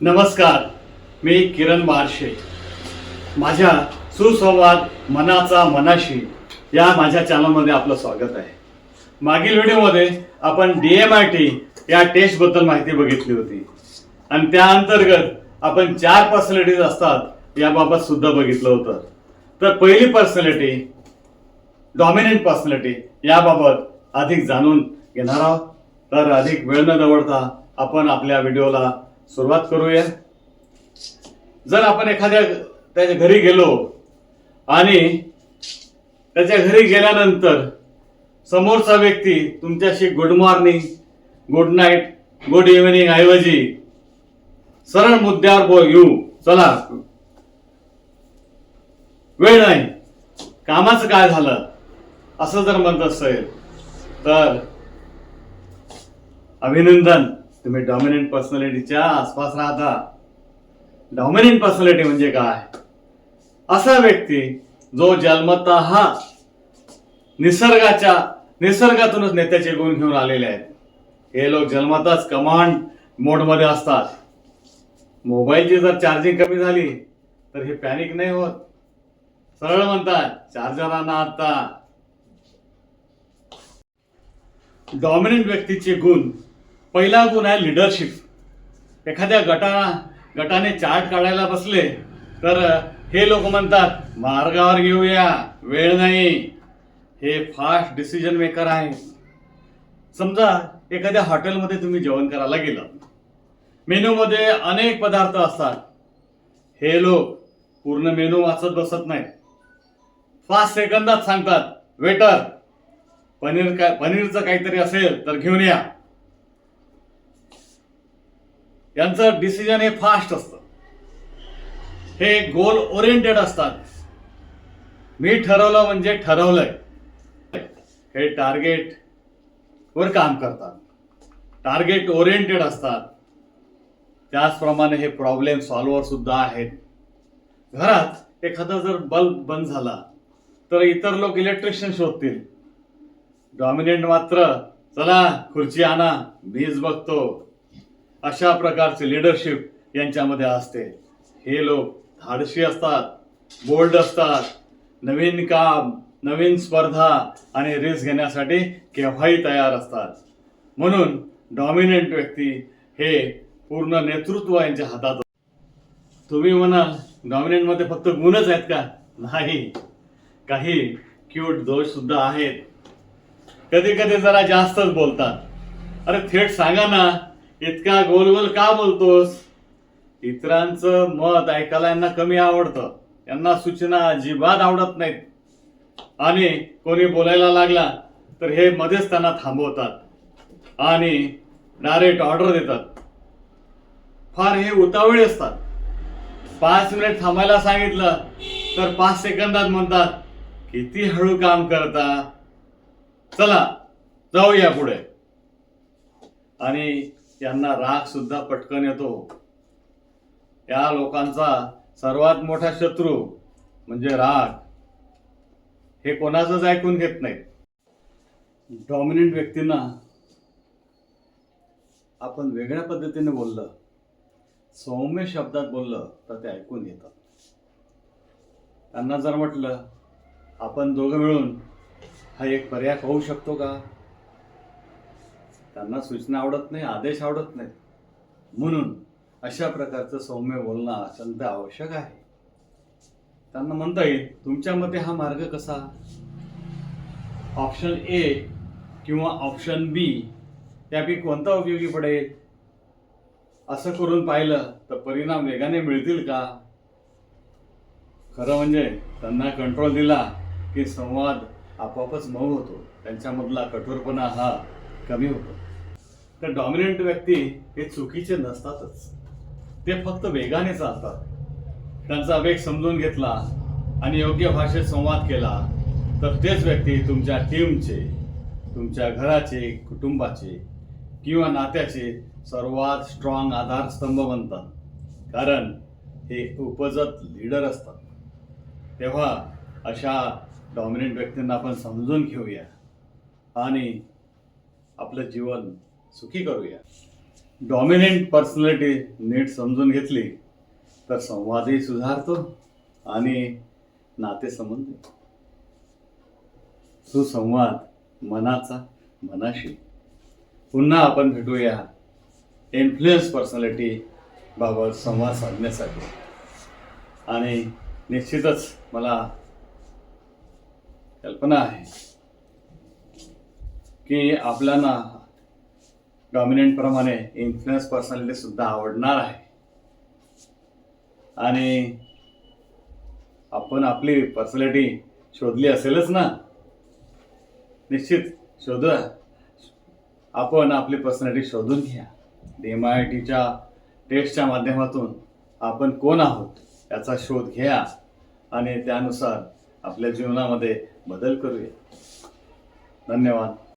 नमस्कार मी किरण बारशे. माझ्या सुसंवाद मनाचा मनाशी या माझ्या चॅनलमध्ये आपलं स्वागत आहे. मागील व्हिडिओमध्ये आपण डी एम आय टी या टेस्टबद्दल माहिती बघितली होती. आणि त्या अंतर्गत आपण चार पर्सनॅलिटीज असतात याबाबत सुद्धा बघितलं होतं. तर पहिली पर्सनॅलिटी डॉमिनंट पर्सनॅलिटी याबाबत अधिक जाणून घेणार आहोत. तर अधिक वेळ न दवडता आपण आपल्या व्हिडिओला सुरुवात करूया. जर आपण एखाद्या त्याच्या घरी गेलो आणि त्याच्या घरी गेल्यानंतर समोरचा व्यक्ती तुमच्याशी good morning good night good evening ऐवजी सरळ मुद्द्यावर बो येऊ. चला. वेळ नाही. कामाचं काय झालं? असं जर म्हणत असेल तर अभिनंदन. तुम्ही डॉमिनंट पर्सनॅलिटीच्या आसपास राहता. डॉमिनंट पर्सनॅलिटी म्हणजे काय? असा व्यक्ती जो जन्मतः हा निसर्गाच्या निसर्गातूनच नेत्याचे गुण घेऊन आलेले आहेत. हे लोक जन्मताच कमांड मोडमध्ये असतात. मोबाईलची जर चार्जिंग कमी झाली तर हे पॅनिक नाही होत. सरळ म्हणतात चार्जरांना आता. डॉमिनंट व्यक्तीचे गुण पहिला गुण आहे लिडरशिप एखाद्या गटा गटाने चार्ट काढायला बसले तर हे लोक म्हणतात मार्गावर घेऊया वेळ नाही. हे फास्ट डिसिजन मेकर आहे. समजा एखाद्या हॉटेलमध्ये तुम्ही जेवण करायला गेलं मेनूमध्ये अनेक पदार्थ असतात. हे लोक पूर्ण मेनू वाचत बसत नाही पाच सेकंदात सांगतात वेटर पनीर काय पनीरचं काहीतरी असेल तर घेऊन या. यांचं डिसिजन हे फास्ट असतं. हे गोल ओरिएंटेड असतात. मी ठरवलं म्हणजे ठरवलंय. हे टार्गेट वर काम करतात. टार्गेट ओरिएंटेड असतात. त्याचप्रमाणे हे प्रॉब्लेम सॉल्व्हर सुद्धा आहेत. घरात एखादा जर बल्ब बंद झाला तर इतर लोक इलेक्ट्रिशियन शोधतील. डॉमिनेंट मात्र चला खुर्ची आणा मीच बघतो. अशा प्रकारचे लिडरशिप यांच्यामध्ये असते. हे लोक धाडशी असतात बोल्ड असतात. नवीन काम नवीन स्पर्धा आणि रिस्क घेण्यासाठी केव्हाही तयार असतात. म्हणून डॉमिनंट व्यक्ती हे पूर्ण नेतृत्व यांच्या हातात तुम्ही म्हणाल डॉमिनंटमध्ये फक्त गुणच आहेत का? नाही. काही क्यूट दोष सुद्धा आहेत. कधी कधी जरा जास्तच बोलतात. अरे थेट सांगा ना इतका गोल गोल का बोलतोस? इतरांचं मत ऐकायला यांना कमी आवडतं. यांना सूचना अजिबात आवडत नाहीत. आणि कोणी बोलायला लागला तर हे मध्येच त्यांना थांबवतात. आणि डायरेक्ट ऑर्डर देतात. फार हे उतावळी असतात. पाच मिनिट थांबायला सांगितलं तर पाच सेकंदात म्हणतात किती हळू काम करता. चला जाऊया पुढे. आणि त्यांना राग सुद्धा पटकन येतो. या लोकांचा सर्वात मोठा शत्रू म्हणजे राग. हे कोणाचंच ऐकून घेत नाही. डॉमिनंट व्यक्तींना आपण वेगळ्या पद्धतीने बोललं सौम्य शब्दात बोललं तर ते ऐकून घेतात. त्यांना जर म्हटलं आपण दोघं मिळून हा एक पर्याय होऊ शकतो का? त्यांना सूचना आवडत नाही आदेश आवडत नाहीत. म्हणून अशा प्रकारचं सौम्य बोलणं अत्यंत आवश्यक आहे. त्यांना म्हणता येईल तुमच्या मते हा मार्ग कसा? ऑप्शन ए किंवा ऑप्शन बी त्यापैकी कोणता उपयोगी पडेल? असं करून पाहिलं तर परिणाम वेगाने मिळतील का? खरं म्हणजे त्यांना कंट्रोल दिला की संवाद आपोआपच मऊ होतो. त्यांच्यामधला कठोरपणा हा कमी होतो. तर डॉमिनंट व्यक्ती हे चुकीचे नसतातच. ते फक्त वेगाने चालतात. त्यांचा वेग समजून घेतला आणि योग्य भाषेत संवाद केला तर तेच व्यक्ती तुमच्या टीमचे तुमच्या घराचे कुटुंबाचे किंवा नात्याचे सर्वात स्ट्रॉंग आधारस्तंभ बनतात. कारण हे उपजत लीडर असतात. तेव्हा अशा डॉमिनंट व्यक्तींना आपण समजून घेऊया आणि आपलं जीवन सुखी करूया. डॉमिनंट पर्सनॅलिटी नीट समजून घेतली तर संवादही सुधारतो आणि नातेसंबंध सुसंवाद मनाचा मनाशी. पुन्हा आपण भेटूया इन्फ्लुएन्स पर्सनॅलिटी बाबत संवाद साधण्यासाठी. आणि निश्चितच मला कल्पना आहे की आपल्याला डॉमिनंट प्रमाणे इन्फ्लुएन्स पर्सनॅलिटी सुद्धा आवडणार आहे. आणि आपण आपली पर्सनॅलिटी शोधली असेलच ना? निश्चित शोधूया आपण आपली पर्सनॅलिटी शोधून घ्या. डी एम आय टीच्या टेस्टच्या माध्यमातून आपण कोण आहोत याचा शोध घ्या आणि त्यानुसार आपल्या जीवनामध्ये बदल करूया. धन्यवाद.